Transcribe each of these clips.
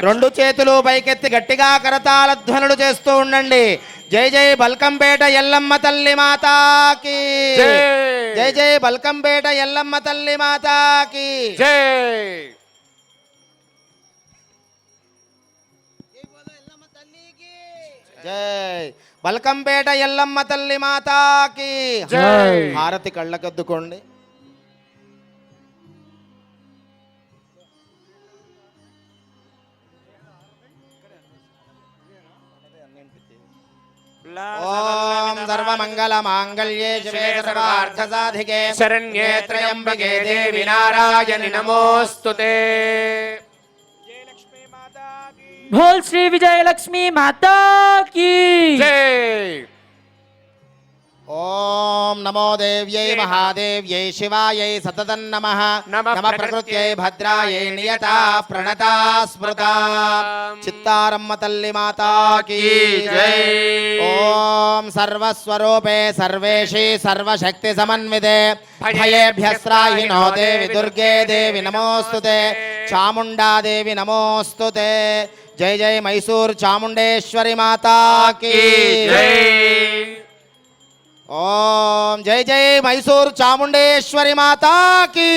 రెండు చేతులు పైకెత్తి గట్టిగా కరతాళ ధ్వనులు చేస్తూ ఉండండి. జై జై బల్కంపేట ఎల్లమ్మ తల్లి మాతాకి. జై. జై బల్కంపేట ఎల్లమ్మ తల్లి మాతాకి. జై. జై బల్కంపేట ఎల్లమ్మ తల్లి మాతాకి. హారతి కళ్ళకద్దుకోండి. ंगल मंगल्ये शिवे सर्वार्थसाधिके शरण्ये त्र्यम्बके देवी नारायणि नमोऽस्तु ते भोल श्री विजयलक्ष्मी माता की। जय నమో దేవ్యై మహాదేవ్యై శివాయై సతతం నమ నమః ప్రకృత్యై భద్రాయై నియతా ప్రణతా స్మృతా చిత్తారమ్మ తల్లి మాతాకి. ఓం సర్వస్వరూపే సర్వేషి సర్వశక్తి సమన్వితే భయేభ్యస్రాహినో దేవి దుర్గే దేవి నమోస్తుతే చాముండా దేవి నమోస్తుతే జై జై మైసూర్ చాముండేశ్వరి మాతాకి జై ఓం జై జై మైసూర్ చాముండేశ్వరి మాతాకి.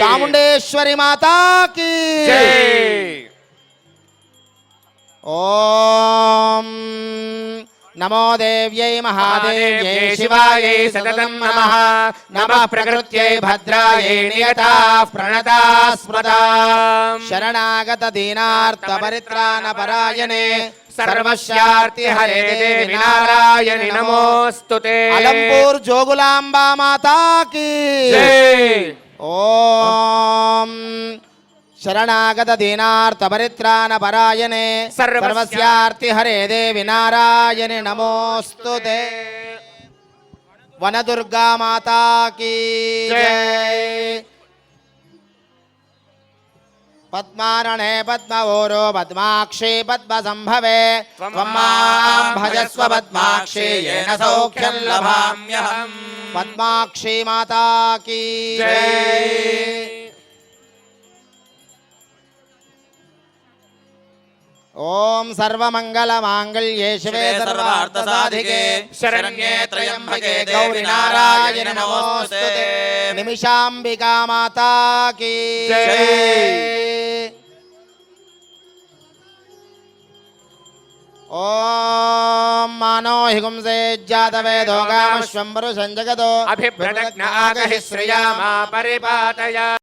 చాముండేశ్వరి మాతాకి. ఓం నమో దేవ్యై మహాదేవ్యై శివాయై సతతం నమః. నమః. ప్రకృత్యై భద్రాయై నియతా ప్రణతా స్మృతా శరణాగత దీనార్త పరిత్రాణ పరాయణే. సర్వశార్తి హరే దేవి నారాయణి నమోస్తుతే అలంపూర్ జోగులాంబా మాతాకి ఓం. శరణాగత దీనార్త పరిత్రాణ పరాయణే. సర్వస్య- సర్వస్యార్తి హరే దేవి నారాయణి నమోస్తుతే వనదుర్గా మాతాకి జై. पद्मारणे पद्मवोरो पद्माक्षे पद्मसम्भवे त्वं भजस्व पद्माक्षे येन सौख्यं लभाम्यहम्। पद्माक्षी माता की जय। ఓం సర్వమంగళ మాంగళ్యే శివే సర్వార్థ సాధికే శరణ్యే త్రయంబకే గౌరి నారాయణ నమోస్తుతే నిమిషాంబికా మాతాకి జై. ఓం మానో హిగుంసే జాతవేదో గామశ్వం పురుషం జగదో అభిప్రదజ్ఞ ఆగహి శ్రియామా పరిపాతయ.